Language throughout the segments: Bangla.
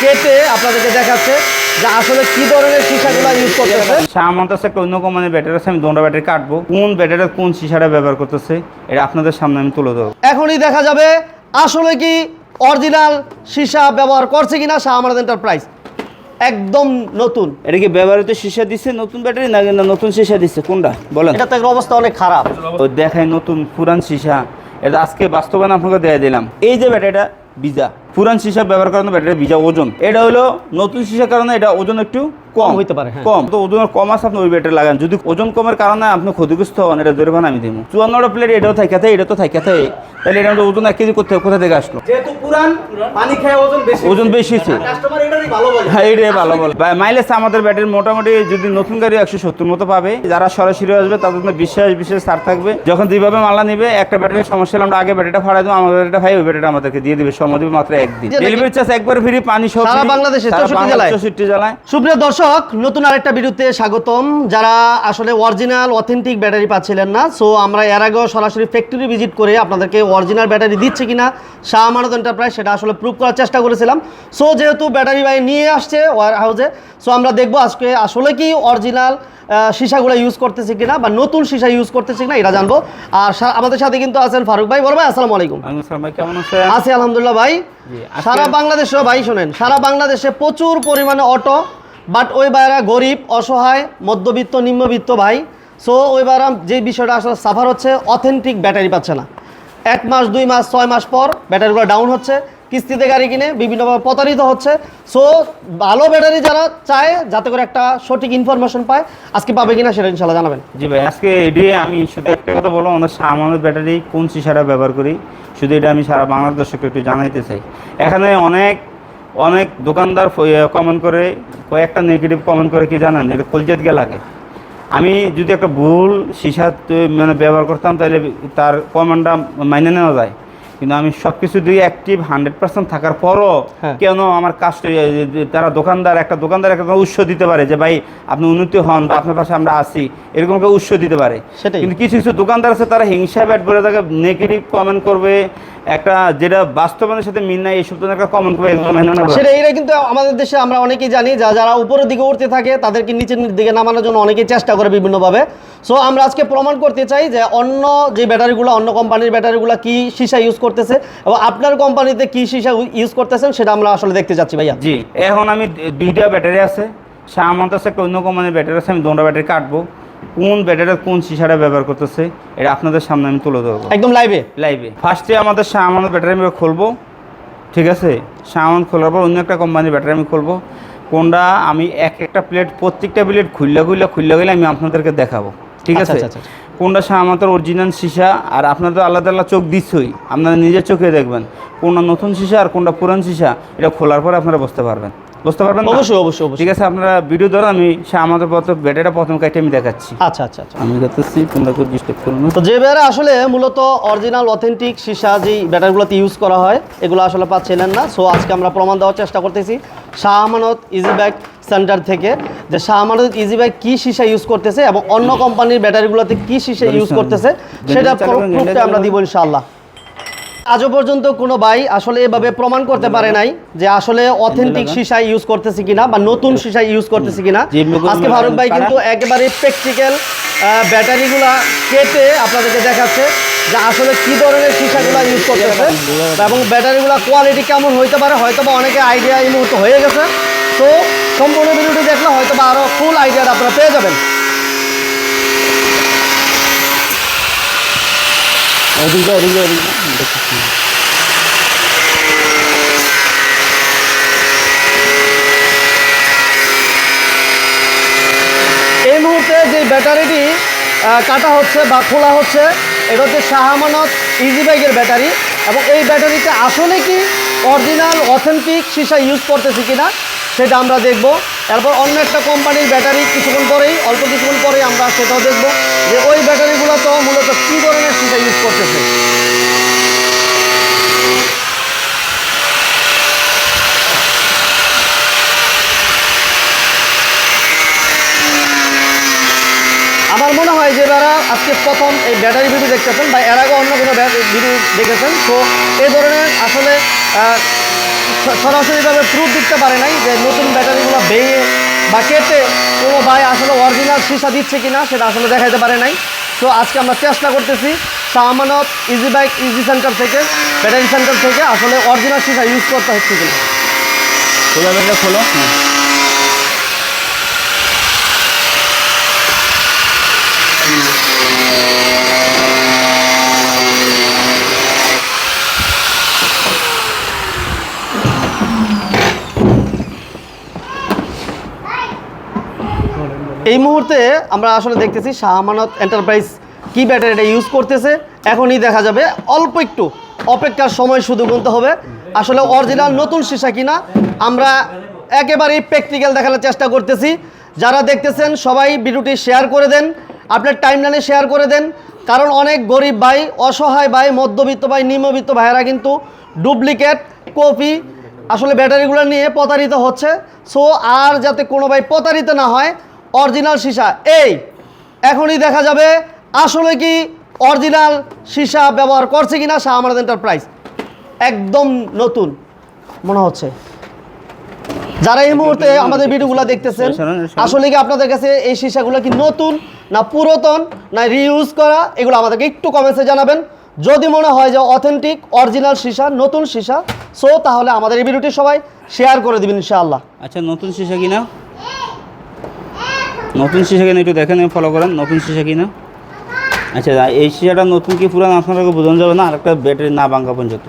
কেটে আপনাদেরকে দেখাচ্ছে যে আসলে কি ধরনের সীসাগুলো ইউজ করতেছে। আমার কাছে একটা অন্য কোম্পানির ব্যাটারি আছে আমি দুটো ব্যাটারি কাটবো। কোন ব্যাটারি কোন সিসাটা ব্যবহার করতেছে এটা আপনাদের সামনে আমি তুলে দেবো এখনই দেখা যাবে আসলে কি অরিজিনাল সীসা ব্যবহার করছে কিনা শাহ আমানত এন্টারপ্রাইজ একদম নতুন। এটা কি ব্যবহৃত সিসা দিচ্ছে নতুন ব্যাটারি না নতুন সিসা দিচ্ছে কোনটা? বলেন। এটা তো অবস্থা অনেক খারাপ। ও দেখায় নতুন পুরান সিসা। এটা আজকে বাস্তবায়ন আপনাকে দিয়ে দিলাম। এই যে ব্যাটারিটা বিজা পুরান সিসা ব্যবহার কারণে ব্যাটারি বিজা ওজন। এটা হলো নতুন সিসার কারণে এটা ওজন একটু কম হইতে পারে, হ্যাঁ। কম। তো ওজন কম আছে আপনি ওই ব্যাটারি লাগান। যদি ওজন কমের কারণে আপনি ক্ষতিগ্রস্ত হন এটা জরিমানা আমি দিব চুয়ান্নটা প্লেট এটাও থাকে এটা তো থাকে তাহলে এটা আমাদের ওজন এক কেজি করতে কোথা থেকে আসলো? যেহেতু পুরান পানি খেয়ে ওজন বেশি ওজন বেশি হচ্ছে। কাস্টমার এটারই ভালো বলে। হ্যাঁ এটাই ভালো বল। মাইলেজ আমাদের ব্যাটারি মোটামুটি যদি নতুন গাড়ি একশো সত্তর মতো পাবে যারা সরাসরি আসবে তাদের জন্য বিশ্বাস বিশেষ ছাড় থাকবে। যখন যেভাবে মালা নিবে একটা ব্যাটারির সমস্যা হলে আমরা আগে ব্যাটারিটা ফাড়াই দেবো আমাদের ব্যাটারিটা ভাই ওই ব্যাটারিটা আমাদেরকে দিয়ে দিবে। সময় দিবে মাত্র একদিন। ডেলিভারি চার্জ একবার ফ্রি পানি সব সারা বাংলাদেশে, সারা 64 জেলায়। 64 জেলায়। সুপ্রিয় দর্শক নতুন আরেকটা ভিডিওতে স্বাগতম। যারা আসলে অরিজিনাল অথেন্টিক ব্যাটারি পাচ্ছিলেন না সো আমরা এর আগেও সরাসরি ফ্যাক্টরি ভিজিট করে আপনাদেরকে অরিজিনাল ব্যাটারি দিচ্ছে কিনা শাহ আমানত এন্টারপ্রাইজ সেটা আসলে প্রুভ করার চেষ্টা করেছিলাম। সো যেহেতু ব্যাটারি ভাই নিয়ে আসছে ওয়ার হাউসে সো আমরা দেখব আজকে আসলে কি অরিজিনাল সীসাগুলো ইউজ করতেছে কিনা বা নতুন সীসা ইউজ করতেছে কিনা এটা জানব। আর আমাদের সাথে কিন্তু আছেন ফারুক ভাই। বড় ভাই আসসালামু আলাইকুম। কেমন আছেন? আছি আলহামদুলিল্লাহ ভাই। সারা বাংলাদেশেও ভাই শোনেন সারা বাংলাদেশে প্রচুর পরিমাণে অটো বাট ওই বাইরা গরিব, অসহায়, মধ্যবিত্ত, নিম্নবিত্ত ভাই সো ওই বাইরা যে বিষয়টা আসলে সাফার হচ্ছে অথেন্টিক ব্যাটারি পাচ্ছে না। এক মাস, দুই মাস, ছয় মাস পর ব্যাটারিগুলো ডাউন হচ্ছে, কিস্তিতে গাড়ি কিনে বিভিন্নভাবে প্রতারিত হচ্ছে। সো ভালো ব্যাটারি যারা চায়, যাতে করে একটা সঠিক ইনফরমেশন পায়, আজকে পাবে কিনা সেটা ইনশাল্লাহ জানাবেন। জি ভাই, আজকে এটি আমি শুধু একটা কথা বলব, আমরা সামান্য ব্যাটারি কোন সিসাটা ব্যবহার করি? শুধু এটা আমি সারা বাংলার দর্শককে একটু জানাইতে চাই। এখানে অনেক অনেক দোকানদার কমেন্ট করে কয়েকটা নেগেটিভ কমেন্ট করে কি জানেন? এটা কলজেত গে লাগে। আমি যদি একটা ভুল সিসা মানে ব্যবহার করতাম তাহলে তার কমেন্টটা মাইনে নেওয়া যায়। কিন্তু আমি সব কিছু দিয়ে অ্যাক্টিভ হান্ড্রেড পার্সেন্ট থাকার পরও হ্যাঁ। কেন আমার কাস্ট তারা দোকানদার একটা দোকানদার একটা উৎস দিতে পারে যে ভাই আপনি উন্নতি হন বা আপনার পাশে আমরা আসি এরকম একটা উৎস দিতে পারে। কিন্তু কিছু কিছু দোকানদার আছে তারা হিংসা ব্যাট বলে তাকে নেগেটিভ কমেন্ট করবে একটা যেটা বাস্তবায়নের সাথে মিল নাই ধরনের একটা কমন এগুলো সেটা এটা কিন্তু আমাদের দেশে আমরা অনেকেই জানি যা যারা উপরের দিকে উঠতে থাকে তাদেরকে নিচের দিকে নামানোর জন্য অনেকেই চেষ্টা করে বিভিন্নভাবে। সো আমরা আজকে প্রমাণ করতে চাই যে অন্য যে ব্যাটারিগুলো অন্য কোম্পানির ব্যাটারিগুলো কি সীসা ইউজ করতেছে এবং আপনার কোম্পানিতে কি সীসা ইউজ করতেছেন সেটা আমরা আসলে দেখতে যাচ্ছি ভাইয়া। জি এখন আমি দুইটা ব্যাটারি আছে সামান্ত আছে একটা অন্য কোম্পানির ব্যাটারি আছে আমি দুটো ব্যাটারি কাটবো। কোন ব্যাটারির কোন সিসাটা ব্যবহার করতেছে এটা আপনাদের সামনে আমি তুলে ধরবো। একদম লাইভে লাইভে ফার্স্টে আমাদের শাহমান ব্যাটারি আমি খুলবো ঠিক আছে? শাহমান খোলার পর অন্য একটা কোম্পানির ব্যাটারি আমি খুলবো কোনটা আমি এক একটা প্লেট প্রত্যেকটা প্লেট খুললে খুললে খুললে গেলে আমি আপনাদেরকে দেখাবো ঠিক আচ্ছা, আছে? আচ্ছা, আচ্ছা। কোনটা শাহমাতের অরিজিনাল সীসা আর আপনাদের আলাদা আলাদা চোখ দিচ্ছই আপনারা নিজের চোখে দেখবেন কোনটা নতুন সীসা আর কোনটা পুরান সীসা এটা খোলার পর আপনারা বুঝতে পারবেন। বুঝতে পারবেন? অবশ্যই অবশ্যই অবশ্যই। ঠিক আছে আপনারা ভিডিও ধরো আমি শাহমাতের প্রথম ব্যাটারিটা প্রথম কাটে আমি দেখাচ্ছি। আচ্ছা আচ্ছা আচ্ছা। আমি দেখাচ্ছি তোমরা কেউ ডিস্টার্ব করো না। তো যে ব্যারা আসলে মূলত অরিজিনাল অথেন্টিক সীসা যেই ব্যাটারিগুলোতে ইউজ করা হয় এগুলো আসলে পাচ্ছিলেন না। সো আজকে আমরা প্রমাণ দেওয়ার চেষ্টা করতেছি Shah Amanat easy bag centre থেকে যে শাহ আমানত ইজি ব্যাগ কী সীসা ইউজ করতেছে এবং অন্য কোম্পানির ব্যাটারিগুলোতে কী সীসা ইউজ করতেছে সেটা প্রুফটা আমরা দিব ইনশাআল্লাহ। আজও পর্যন্ত কোনো ভাই আসলে এভাবে প্রমাণ করতে পারে নাই যে আসলে অথেন্টিক সীসা ইউজ করতেছে কিনা বা নতুন সীসা ইউজ করতেছে কিনা। আজকে ফারুক ভাই কিন্তু একেবারে প্র্যাকটিক্যাল ব্যাটারিগুলা কেটে আপনাদেরকে দেখাচ্ছে যে আসলে কি ধরনের সীসাগুলো ইউজ করতেছে এবং ব্যাটারিগুলো কোয়ালিটি কেমন হইতে পারে হয়তো বা অনেকে আইডিয়া এই মুহূর্তে হয়ে গেছে। তো সম্পূর্ণ ভিডিওটি দেখলে হয়তো বা আরও ফুল আইডিয়াটা আপনারা পেয়ে যাবেন। এই মুহূর্তে যে ব্যাটারিটি কাটা হচ্ছে বা খোলা হচ্ছে, এটা হচ্ছে শাহামানত ইজি বাইকের ব্যাটারি। এবং এই ব্যাটারিতে আসলে কি অরিজিনাল অথেন্টিক সীসা ইউজ করতেছি কিনা, সেটা আমরা দেখব। এরপর অন্য একটা কোম্পানির ব্যাটারি কিছুক্ষণ পরেই, অল্প কিছুক্ষণ পরেই আমরা সেটাও দেখব যে ওই ব্যাটারিগুলো তো মূলত কী ধরনের সীসা ইউজ করতেছে। আমার মনে হয় যে যারা আজকে প্রথম এই ব্যাটারি ভিডিও দেখতেছেন বা এর আগে অন্য কোনো ভিডিও দেখেছেন, তো এই ধরনের আসলে সরাসরিভাবে প্রুফ দিতে পারে নাই যে নতুন ব্যাটারিগুলো ভেঙে বা কেটে কোনো ভাই আসলে অরিজিনাল সীসা দিচ্ছে কিনা সেটা আসলে দেখাইতে পারে নাই তো আজকে আমরা চেষ্টা করতেছি শাহমানত ইজি বাইক ইজি সেন্টার থেকে ব্যাটারি সেন্টার থেকে আসলে অরিজিনাল সীসা ইউজ করতে হচ্ছে খোলো হ্যাঁ। এই মুহূর্তে আমরা আসলে দেখতেছি শাহ আমানত এন্টারপ্রাইজ কি ব্যাটারি এটা ইউজ করতেছে। এখনই দেখা যাবে, অল্প একটু অপেক্ষার সময় শুধু গুনতে হবে। আসলে অরিজিনাল নতুন সীসা কিনা, আমরা একেবারেই প্র্যাকটিক্যাল দেখানোর চেষ্টা করতেছি। যারা দেখতেছেন, সবাই ভিডিওটি শেয়ার করে দেন, আপনার টাইমলাইনে শেয়ার করে দেন। কারণ অনেক গরিব ভাই, অসহায় ভাই, মধ্যবিত্ত ভাই, নিম্নবিত্ত ভাইয়েরা কিন্তু ডুপ্লিকেট কপি আসলে ব্যাটারিগুলো নিয়ে প্রতারিত হচ্ছে। সো আর যাতে কোনো ভাই প্রতারিত না হয় অরিজিনাল সীসা। এই, এখনই দেখা যাবে আসলে কি অরিজিনাল সীসা ব্যবহার করছে কিনা শাহ আমাদের এন্টারপ্রাইজ একদম নতুন মনে হচ্ছে। যারা এই মুহূর্তে আমাদের ভিডিওগুলো দেখতেছেন। আসলে কি আপনাদের কাছে এই সীসাগুলো কি নতুন না পুরাতন, না রিইউজ করা? এগুলো আমাদেরকে একটু কমেন্টসে জানাবেন। যদি মনে হয় যে অথেন্টিক অরিজিনাল সীসা, নতুন সীসা সো তাহলে আমাদের এই ভিডিওটি সবাই শেয়ার করে দিবেন ইনশাআল্লাহ। আচ্ছা নতুন সীসা কিনা নতুন সীসা কিনা একটু দেখেন ফলো করেন নতুন সীসা কিনা। আচ্ছা এই সীসাটা নতুন কি পুরান আপনাকে বোঝানো যাবে না? আরেকটা ব্যাটারি না ভাঙ্গা পর্যন্ত।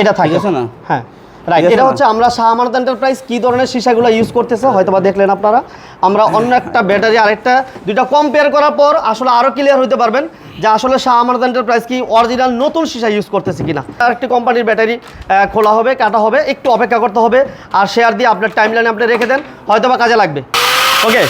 এটা থাকে আছে না? হ্যাঁ। রাইট এটা? হচ্ছে আমরা শাহ আমানত এন্টারপ্রাইজ কি ধরনের সীসাগুলো ইউজ করতেছে হয়তো বা দেখলেন আপনারা। আমরা অন্য একটা ব্যাটারি আরেকটা দুইটা কম্পেয়ার করার পর আসলে আরও ক্লিয়ার হতে পারবেন যে আসলে শাহ আমানত এন্টারপ্রাইজ কি অরিজিনাল নতুন সীসা ইউজ করতেছে কিনা। আরেকটি কোম্পানির ব্যাটারি খোলা হবে কাটা হবে একটু অপেক্ষা করতে হবে আর শেয়ার দিয়ে আপনার টাইম লাইনে আপনি রেখে দেন হয়তো বা কাজে লাগবে। ওকে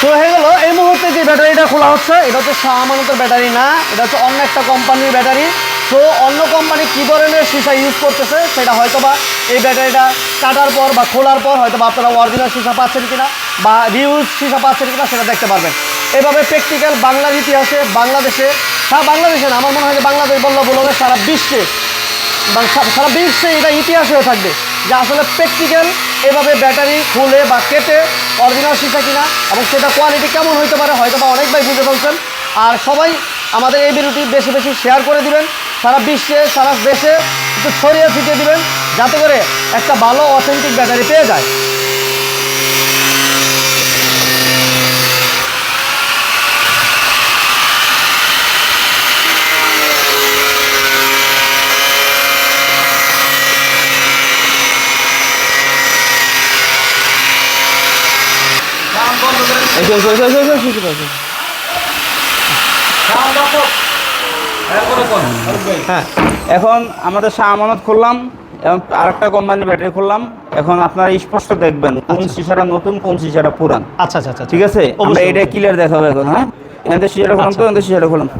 তো হয়ে গেল, এই মুহূর্তে যে ব্যাটারিটা খোলা হচ্ছে, এটা হচ্ছে আমানতের ব্যাটারি না, এটা হচ্ছে অন্য একটা কোম্পানির ব্যাটারি। তো অন্য কোম্পানি কী ধরনের সীসা ইউজ করতেছে, সেটা হয়তো বা এই ব্যাটারিটা কাটার পর বা খোলার পর হয়তো বা আপনারা অরিজিনাল সীসা পাচ্ছেন কিনা বা রিউজ সীসা পাচ্ছেন কিনা সেটা দেখতে পারবেন। এভাবে প্র্যাকটিক্যাল বাংলার ইতিহাসে, বাংলাদেশে, সারা বাংলাদেশে না, আমার মনে হয় যে বাংলাদেশ বললে বলবে সারা বিশ্বে সারা বিশ্বে এটা ইতিহাস হয়ে থাকবে। যে আসলে প্র্যাকটিক্যাল এভাবে ব্যাটারি খুলে বা কেটে অরিজিনাল শিখা কিনা এবং সেটা কোয়ালিটি কেমন হইতে পারে হয়তো বা অনেক ভাই বুঝে ফেলছেন। আর সবাই আমাদের এই ভিডিওটি বেশি বেশি শেয়ার করে দিবেন। সারা বিশ্বে, সারা দেশে একটু ছড়িয়ে ছিটিয়ে দিবেন যাতে করে একটা ভালো অথেন্টিক ব্যাটারি পেয়ে যায়। এসো, এসো, এসো, এসো, এসো, এসো, এসো। হ্যাঁ এখন আমাদের শাহ আমানত খুললাম এবং আরেকটা কোম্পানির ব্যাটারি খুললাম এখন আপনারা স্পষ্ট দেখবেন কোন সিসাটা নতুন কোন সিসাটা পুরান। আচ্ছা আচ্ছা আচ্ছা ঠিক আছে? আমরা। এটা ক্লিয়ার দেখাবো এখন হ্যাঁ?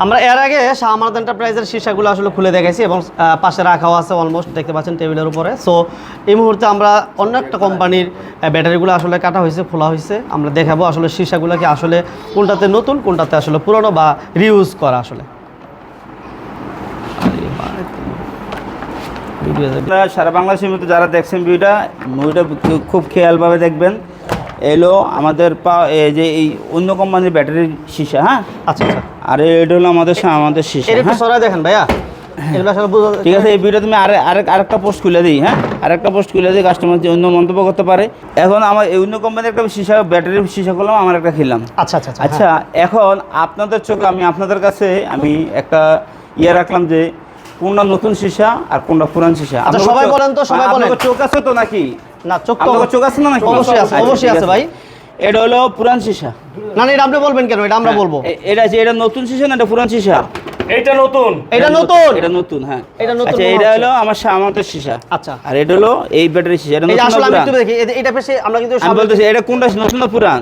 আমরা এর আগে শাহ আমানত এন্টারপ্রাইজের সীসাগুলো আসলে খুলে দেখেছি এবং পাশে রাখাও আছে অলমোস্ট দেখতে পাচ্ছেন টেবিলের উপরে। সো এই মুহূর্তে আমরা অন্য একটা কোম্পানির ব্যাটারিগুলো আসলে কাটা হয়েছে খোলা হয়েছে। আমরা দেখাবো আসলে সীসাগুলো কি আসলে কোনটাতে নতুন কোনটাতে আসলে পুরনো বা রিউজ করা আসলে। সারা বাংলাদেশের মধ্যে যারা দেখছেন ভিডিওটা মুভিটা খুব খেয়ালভাবে দেখবেন। এলো আমাদের পা এই যে এই অন্য কোম্পানির ব্যাটারির সীসা হ্যাঁ? আচ্ছা আচ্ছা। আর এটা হলো আমাদের আমাদের সীসা এটা হ্যাঁ? সরাই দেখেন ভাইয়া। এগুলো ঠিক আছে এই ভিডিও তুমি আরে আরেক আরেকটা পোস্ট খুলে দিই হ্যাঁ? আরেকটা পোস্ট খুলে দিই কাস্টমার যে অন্য মন্তব্য করতে পারে। এখন আমার এই অন্য কোম্পানির একটা সীসা ব্যাটারির সীসা করলাম আমার একটা খেলাম আচ্ছা আচ্ছা আচ্ছা আচ্ছা এখন আপনাদের চোখে আমি আপনাদের কাছে আমি একটা ইয়ে রাখলাম যে কোনটা নতুন সীসা আর কোনটা পুরান সীসা? আচ্ছা, সবাই বলেন তো, সবাই বলেন। চোখ আছে তো নাকি? না চোখ তো চোখ আছে না নাকি? অবশ্যই আছে, আচ্ছা, অবশ্যই আছে ভাই। এটা হলো পুরান সীসা। না না এটা আপনি বলবেন কেন? এটা আমরা বলব। এটা যে এটা নতুন সীসা না এটা পুরান সীসা? এইটা নতুন। এটা নতুন। এটা নতুন হ্যাঁ। এটা নতুন আচ্ছা এটা হলো আমার আমাদের সীসা। আচ্ছা। আর এটা হলো এই ব্যাটারি সীসা। এটা নতুন আসলে আমি? একটু দেখি এটা পেছে আমরা কিন্তু আমি বলতেছি এটা কোনটা নতুন না পুরান?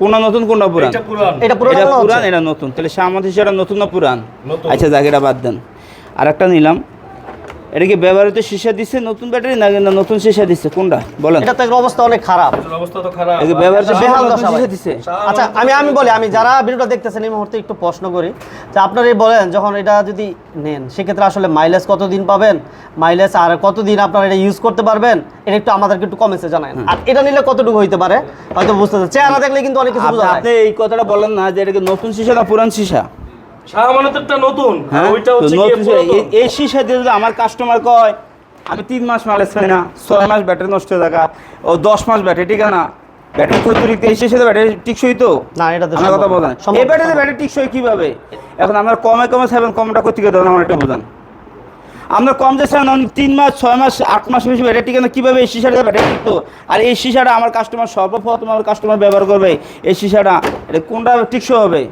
কোনটা নতুন কোনটা পুরান? এটা পুরান। এটা পুরোনো এটা এটা নতুন। তাহলে আমাদের সেটা নতুন না পুরান? আচ্ছা যাক এটা বাদ দেন। আর একটা নিলাম। এটা কি ব্যবহৃত সীসা দিচ্ছে নতুন ব্যাটারি না না নতুন সীসা দিচ্ছে কোনটা? বলেন। এটা তো এর অবস্থা অনেক খারাপ। অবস্থা তো খারাপ। এটা ব্যবহৃত আচ্ছা, সীসা বেহাল দশা সীসা। দিচ্ছে আচ্ছা আমি আমি বলি আমি যারা ভিডিওটা দেখতেছেন এই মুহূর্তে একটু প্রশ্ন করি। যে আপনারা এই বলেন যখন এটা যদি নেন সেক্ষেত্রে আসলে মাইলেজ কতদিন পাবেন? মাইলেজ আর কতদিন আপনারা এটা ইউজ করতে পারবেন? এটা একটু আমাদেরকে একটু কমেন্টসে জানান আর এটা নিলে কতটুকু হইতে পারে? হয়তো বুঝতে চেহারা দেখলে কিন্তু অনেক কিছু আপনি বোঝা আপনি এই কথাটা বলেন না যে এটা কি নতুন সীসা না পুরান সীসা? শাহ আমানতেরটা নতুন হ্যাঁ? ওইটা তো হচ্ছে এই- সীসা দিয়ে যদি আমার কাস্টমার কয় আমি তিন মাস মাইলেজ পাই না ছয় মাস ব্যাটারি নষ্ট হয়ে থাকা ও দশ মাস ব্যাটারি ঠিক না ব্যাটারি অতিরিক্ত এই সীসাতে ব্যাটারি টিকসই তো? না, এটা তো কথা বলেন এই ব্যাটারিতে ব্যাটারি টিকসই কীভাবে? এখন আমরা কমে কমে সেভেন কমটা করতে গেলে আমার এটা বোঝান। আমরা কম যে সেভেন তিন মাস ছয় মাস আট মাস বেশি ব্যাটারি টিকে না কীভাবে এই সিসাটা ব্যাটারি টিকতো? আর এই সিসাটা আমার কাস্টমার সর্বপ্রথম আমার কাস্টমার ব্যবহার করবে এই সিসাটা এটা কোনটা টিকসই হবে?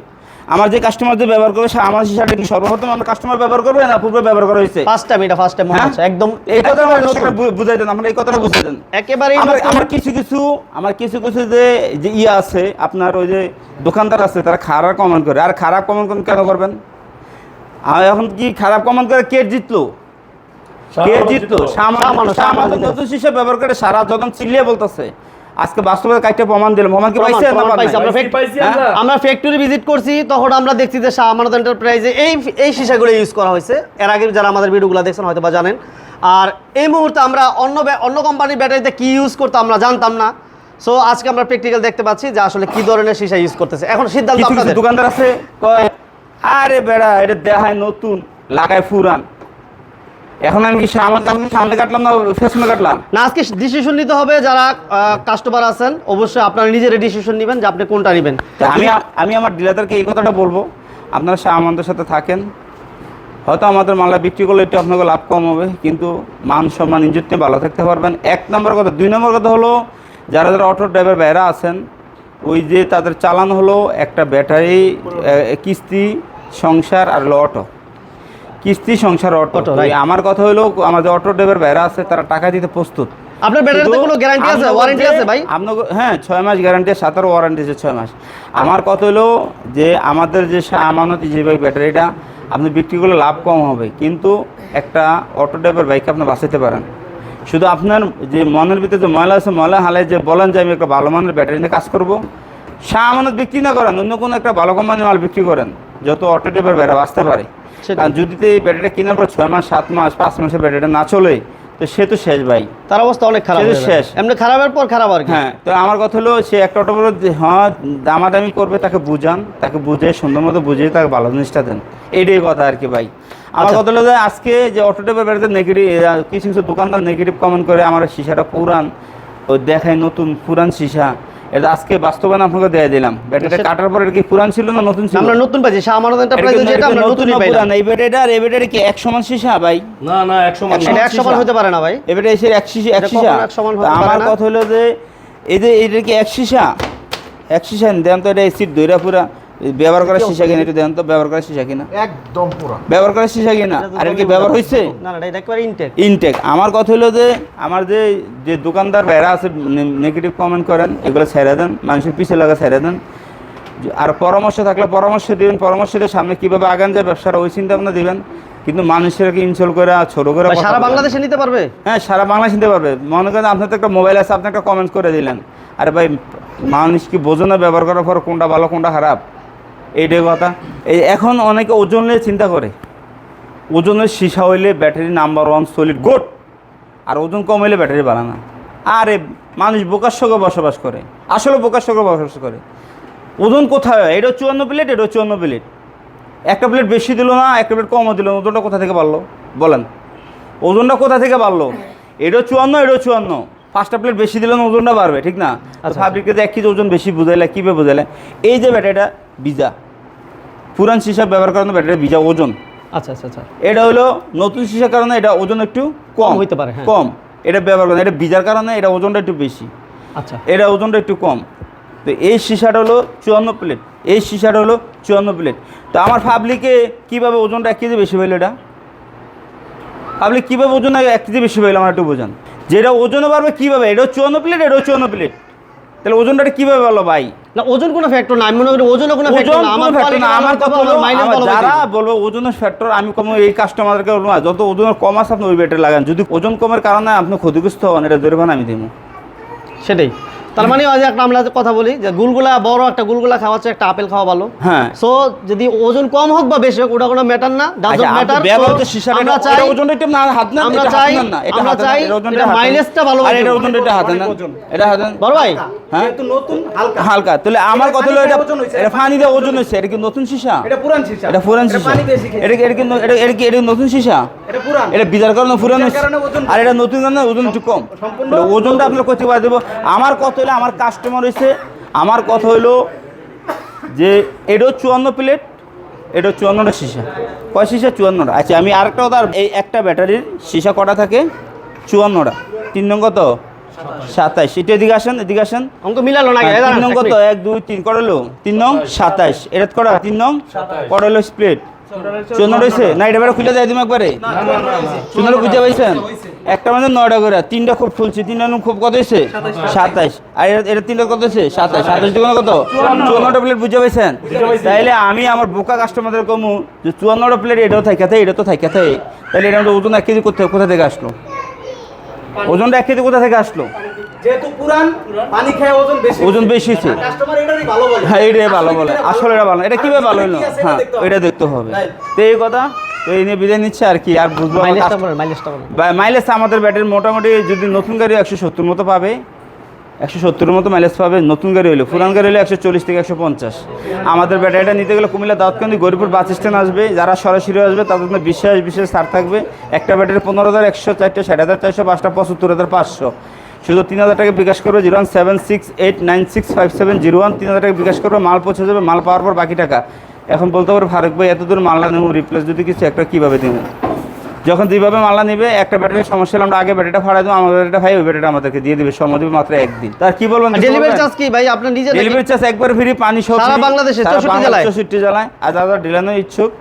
আমার যে কাস্টমার যে ব্যবহার করবে আমার সিসাটা কি সর্বপ্রথম আমার কাস্টমার ব্যবহার করবে না পূর্বে ব্যবহার করা হয়েছে। ফার্স্ট টাইম এটা ফার্স্ট টাইম হ্যাঁ? হচ্ছে একদম এই কথা একেবারে দর্শকরা বুঝাই দেন আমার এই কথাটা বুঝাই দেন। একেবারেই আমার কিছু কিছু আমার কিছু কিছু যে যে ইয়ে আছে আপনার ওই যে দোকানদার আছে তারা খারাপ কমেন্ট করে। আর খারাপ কমেন্ট কেন করবেন? আর এখন কি খারাপ কমেন্ট করে কে জিতলো? কে জিতলো? সামান্য সামান্য মানুষ। নতুন শিশু ব্যবহার করে সারা যখন চিল্লিয়ে বলতেছে। আজকে বাস্তবে কাইটা প্রমাণ দিলাম। প্রমাণ কি পাইছে না প্রমাণ পাইছি, আমরা পাইছি, পাইছি? আমরা। আমরা ফ্যাক্টরি ভিজিট করছি তখন আমরা দেখছি যে শাহ আমানত এন্টারপ্রাইজে এই এই সীসাগুলো ইউজ করা হয়েছে। এর আগে যারা আমাদের ভিডিওগুলো দেখছেন হয়তো বা জানেন। আর এই মুহূর্তে আমরা অন্য ব্যা- অন্য কোম্পানির ব্যাটারিতে কি ইউজ করতে আমরা জানতাম না। সো আজকে আমরা প্র্যাকটিক্যাল দেখতে পাচ্ছি যে আসলে কি ধরনের সীসা ইউজ করতেছে। এখন সিদ্ধান্ত আপনাদের। দোকানদার আছে কয় আরে বেড়া এটা দেখায় নতুন লাগায় ফুরান এখন আমি কি আমি সামনে কাটলাম না ফেসনে কাটলাম? না আজকে ডিসিশন নিতে হবে যারা কাস্টমার আছেন অবশ্যই আপনারা নিজেরা ডিসিশন নেবেন যে আপনি কোনটা নেবেন। আমি আমি আমার ডিলারদেরকে এই কথাটা বলব। আপনারা আমাদের সাথে থাকেন। হয়তো আমাদের মালা বিক্রি করলে একটু আপনাকে লাভ কম হবে কিন্তু মান সম্মান ইজ্জত নিয়ে ভালো থাকতে পারবেন। এক নম্বর কথা। দুই নম্বর কথা হলো যারা যারা অটো ড্রাইভার ভাইরা আছেন ওই যে তাদের চালান হলো একটা ব্যাটারি কিস্তি সংসার আর হলো অটো কিস্তি সংসার অটো. আমার কথা হলো আমাদের অটো ড্রাইভার ভাইরা আছে তারা টাকা দিতে প্রস্তুত। আপনার ব্যাটারিতে কোনো গ্যারান্টি আছে? ওয়ারেন্টি আছে ভাই? আপনাদের হ্যাঁ ছয় মাস গ্যারান্টি সাতারো ওয়ারেন্টি আছে ছয় মাস। আমার কথা হলো যে আমাদের যে আমানত ইজিবাইক ব্যাটারিটা আপনি বিক্রি করলে লাভ কম হবে। কিন্তু একটা অটো ড্রাইভার বাইক আপনি বাঁচাতে পারেন। শুধু আপনার যে মনের ভিতরে যে ময়লা আছে ময়লা হালায় যে বলেন যে আমি একটা ভালো মানের ব্যাটারি নিয়ে কাজ করব। সা আমানত বিক্রি না করেন অন্য কোনো একটা ভালো কোম্পানির মাল বিক্রি করেন যত অটো ড্রাইভার বেড়া বাঁচতে পারে। আর যদি ব্যাটারিটা কেনার পর ছয় মাস সাত মাস পাঁচ মাসের ব্যাটারিটা না চলে তো সে তো শেষ ভাই তার অবস্থা অনেক খারাপ। শেষ। এমনি খারাপের পর খারাপ আর কি হ্যাঁ তো আমার কথা হলো সে একটা অটো বলে হ্যাঁ দামাদামি করবে তাকে বুঝান তাকে বুঝে সুন্দর মতো বুঝিয়ে তাকে ভালো জিনিসটা দেন এইটাই কথা আর কি ভাই আমার আচ্ছা। কথা হলো যে আজকে যে অটো বেড়াতে নেগেটিভ কিছু কিছু দোকানদার নেগেটিভ কমেন্ট করে আমার সিসাটা পুরান ও দেখায় নতুন পুরান সিসা এটা আজকে বাস্তবায়ন আপনাকে দিয়ে দিলাম। ব্যাটারিটা কাটার পর এটা কি পুরান ছিল না নতুন ছিল? আমরা নতুন পাইছি শাহ আমানত এন্টারপ্রাইজ যেটা এটা আমরা নতুনই পাইলাম। এই ব্যাটারিটা আর এই ব্যাটারি কি এক সমান সিসা ভাই? না না এক সমান না এটা এক সমান হতে পারে না ভাই। এবারে এসে এক শিশা এক পারে আমার কথা হলো যে এই যে এটা কি এক শিশা এক শিশা দেন তো এটা সিট দইরা পুরা। ব্যবহার করা শিশা কিনা একটু দেন তো ব্যবহার করা শিশা কিনা? একদম পুরা। ব্যবহার করা শিশা কিনা? আর কি ব্যবহার হয়েছে না না এটা একেবারে ইনটেক ইনটেক আমার কথা হলো যে আমার যে যে দোকানদার ভাইরা আছে নেগেটিভ কমেন্ট করেন এগুলো ছেড়ে দেন মানুষের পিছিয়ে লাগা ছেড়ে দেন। আর পরামর্শ থাকলে পরামর্শ দিবেন পরামর্শ দিয়ে সামনে কীভাবে আগান যায় ব্যবসাটা ওই চিন্তা ভাবনা দিবেন। কিন্তু মানুষের ইনসল করে ছোট করে সারা বাংলাদেশে নিতে পারবে? হ্যাঁ সারা বাংলা চিনতে পারবে। মনে করেন আপনার তো একটা মোবাইল আছে আপনি একটা কমেন্ট করে দিলেন। আরে ভাই মানুষ কি বোঝো না ব্যবহার করার পর কোনটা ভালো কোনটা খারাপ? এইটাই কথা। এই এখন অনেকে ওজন নিয়ে চিন্তা করে। ওজনের সীসা হইলে battery number one solid good. আর ওজন কম হইলে ব্যাটারি ভালো না। আরে মানুষ বোকার সঙ্গে বসবাস করে। আসলে বোকার সঙ্গে বসবাস করে। ওজন কোথায় হয়? এটা চুয়ান্ন প্লেট এটা চুয়ান্ন প্লেট একটা প্লেট বেশি দিল না একটা প্লেট কমও দিল না। ওজনটা কোথা থেকে বাড়লো? বলেন। ওজনটা কোথা থেকে বাড়লো? এটাও চুয়ান্ন এটাও চুয়ান্ন। পাঁচটা প্লেট বেশি দিলে না ওজনটা বাড়বে ঠিক না? আচ্ছা। ফাব্রিকে এক কেজি ওজন বেশি বুঝাইলে কীভাবে বুঝাইলে? এই যে ব্যাটারিটা বিজা। পুরান সিসা ব্যবহার করানো ব্যাটারি বিজা ওজন। আচ্ছা আচ্ছা আচ্ছা। এটা হলো নতুন সিসার কারণে এটা ওজন একটু কম। হইতে পারে, হ্যাঁ। কম। এটা ব্যবহার করেন। এটা বিজার কারণে এটা ওজনটা একটু বেশি। আচ্ছা। এটা ওজনটা একটু কম। তো এই সিসাটা হলো চুয়ান্ন প্লেট। এই সিসাটা হলো চুয়ান্ন প্লেট। তো আমার পাবলিকে কীভাবে ওজনটা এক কেজি বেশি পাইলো এটা? পাবলিক কীভাবে ওজন এক কেজি বেশি পাইলো? আমার একটু বোঝান। যেটা ওজনে বাড়বে কীভাবে? এটাও চুয়ান্ন প্লেট এটাও চুয়ান্ন প্লেট। তাহলে ওজনটা কীভাবে পারল ভাই? না ওজন কোনো ফ্যাক্টর না আমি মনে করি ওজনও কোনো ফ্যাক্টর ওজন না আমার ফ্যাক্টর না, আমার কথা হলো যারা বলব ওজনের ফ্যাক্টর আমি কম এই কাস্টমারকে বলব না, যত ওজনের কম আছে আপনি ওই ব্যাটারি লাগান যদি ওজন কমের কারণে আপনি ক্ষতিগ্রস্ত হন এটা জরিমানা আমি দেবো। সেটাই। তার মানে যে একটা আমরা কথা বলি যে গুলগুলা বড় একটা গুলগুলা খাওয়াচ্ছে একটা আপেল খাওয়া ভালো। হ্যাঁ। সো যদি ওজন কম হোক বা বেশি হোক ওটা কোনো ম্যাটার না ডাজন্ট ম্যাটার ব্যবহৃত সীসার আমরা এটা- চাই এটা ওজনটা একটু না হাত নেন, আমরা চাই না, এটা আমরা চাই এটা এটা। মাইলেজটা ভালো আর এটা ওজনটা এটা হাতে নেন এটা হাতে বড় ভাই। হ্যাঁ? যেহেতু নতুন হালকা। হালকা। তাহলে আমার কথা হলো এটা দিয়ে ওজন হয়েছে, এটা পানি দিয়ে ওজন হয়েছে এটা কি নতুন সীসা? এটা পুরান সীসা। এটা পুরান এটা সীসা। পানি বেশি খেয়েছে। এটা কি- এটা কি ন- এটা- এটা কি এটা নতুন সীসা? এটা পুরান। এটা বিজার কারণে পুরান। ওজন আর এটা নতুন কারণে ওজন একটু কম। ওজনটা আপনার করতে পারে দেবো। আমার কথা হলো আমার কাস্টমার হয়েছে আমার কথা হলো যে এটাও চুয়ান্ন প্লেট এটা চুয়ান্নটা সীসা। কয় সীসা? চুয়ান্নটা। আচ্ছা আমি আরেকটা আর- এই একটা ব্যাটারির সীসা কটা থাকে? চুয়ান্নটা। তিন নং কত? সাতাইশ। এটা এদিকে আসেন এদিকে আসেন। অঙ্ক মিলালো না তিন নং কত? এক দুই তিন করল তিন নং? সাতাইশ। এটা করা তিন নং? করল স্প্লিট চুয়ান্ন রয়েছে না এটা বেড়া খুলে দেয় তুমি একবারে চুয়ান্ন বুঝতে পারছেন একটা মানে নয়টা করে। তিনটা খুব ফুলছে তিনটা নং খুব কত হয়েছে? সাতাইশ। আর এটা- তিনটা কত হয়েছে? সাতাইশ। সাতাইশ দুগুণ কত? চুয়ান্নটা প্লেট বুঝে পারছেন তাইলে আমি আমার বোকা কাস্টমারদের কমু যে চুয়ান্নটা প্লেট এটাও থাকে এটা তো থাকে তাহলে এটা আমাদের ওজন এক কেজি করতে কোথা থেকে আসলো? ওজনটা এক কেজি কোথা থেকে আসলো? যেহেতু পুরান পানি খেয়ে ওজন বেশি ওজন বেশি হয়েছে। কাস্টমার এটারই ভালো বলে। হ্যাঁ এটাই ভালো বলে। আসলে এটা ভালো। এটা কীভাবে ভালো হলো? কি হ্যাঁ এটা দেখতে হবে। তো এই কথা তো এই নিয়ে বিদায় নিচ্ছে আর কি আর বুঝব মাইলেজ আমাদের ব্যাটারি মোটামুটি যদি নতুন গাড়ি একশো সত্তর মতো পাবে একশো সত্তরের মতো মাইলেজ পাবে নতুন গাড়ি হলে পুরান গাড়ি হলে একশো চল্লিশ থেকে একশো পঞ্চাশ। আমাদের ব্যাটারিটা নিতে গেলে কুমিল্লা দাউদকান্দি গরিপুর বাস স্ট্যান্ড আসবে যারা সরাসরি আসবে তাদের জন্য বিশেষ বিশেষ ছাড় থাকবে। একটা ব্যাটারি পনেরো হাজার একশো চারটে ষাট হাজার চারশো পাঁচটা পঁচাত্তর হাজার পাঁচশো। শুধু তিন হাজার টাকা বিকাশ করবে zero one seven six eight nine six five seven zero one তিন হাজার টাকা বিকাশ করবে মাল পৌঁছে যাবে মাল পাওয়ার পর বাকি টাকা। এখন বলতে পারবে ফারুক ভাই এত দূর মাল্লা নেব রিপ্লেস যদি কিছু একটা কীভাবে দেবো? যখন যেভাবে মাল্লা নেবে একটা ব্যাটারির সমস্যা হলে আমরা আগে ব্যাটারিটা ফাড়াই দেবো আমাদের ব্যাটারিটা ভাই ওই ব্যাটারিটা আমাদেরকে দিয়ে দেবে সময় দেবে মাত্র একদিন। তার কি বলবেন ডেলিভারি চার্জ কি ভাই? আপনার নিজে ডেলিভারি চার্জ একবার ফ্রি পানি সব সারা বাংলাদেশে, সারা 64 জেলায়? 64 জেলায়। আর যারা ডিলানো ইচ্ছুক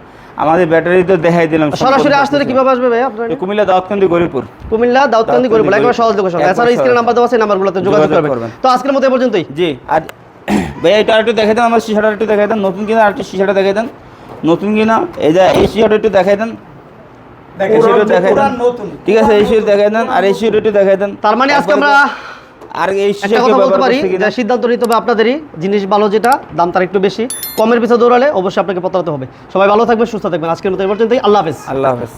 আমাদের ব্যাটারি তো দেখাই দিলাম সরাসরি আসতে কীভাবে আসবে ভাই আপনার? কুমিল্লা দাউদকান্দি গরিপুর কুমিল্লা দাউদকান্দি বলে একবার সহজ লোকেশন। একবার এছাড়া স্ক্রিনে নাম্বার দেওয়া আছে নাম্বারগুলোতে যোগাযোগ করবেন। করবেন। তো আজকের মতো এ পর্যন্তই। জি আর ভাইয়া এটা একটু দেখাই দেন আমার শিশাটা একটু দেখাই দেন। নতুন কিনা আরেকটা শিশাটা দেখাই দেন। নতুন কিনা এই যে এই শিশাটা একটু দেখাই দেন। এই শিশাটা দেখাই দেন। ঠিক আছে এই শিশাটা দেখাই দেন আর এই শিশাটা একটু দেখাই দেন। তার মানে আজকে আমরা আর এই একটা কথা বলতে পারি যে সিদ্ধান্ত নিতে হবে আপনাদেরই। জিনিস ভালো যেটা দাম তার একটু বেশি। কমের পিছনে দৌড়ালে অবশ্যই আপনাকে পতাতে হবে। সবাই ভালো থাকবেন সুস্থ থাকবেন। আজকের মতো এ পর্যন্তই। আল্লাহ হাফেজ। আল্লাহ হাফেজ।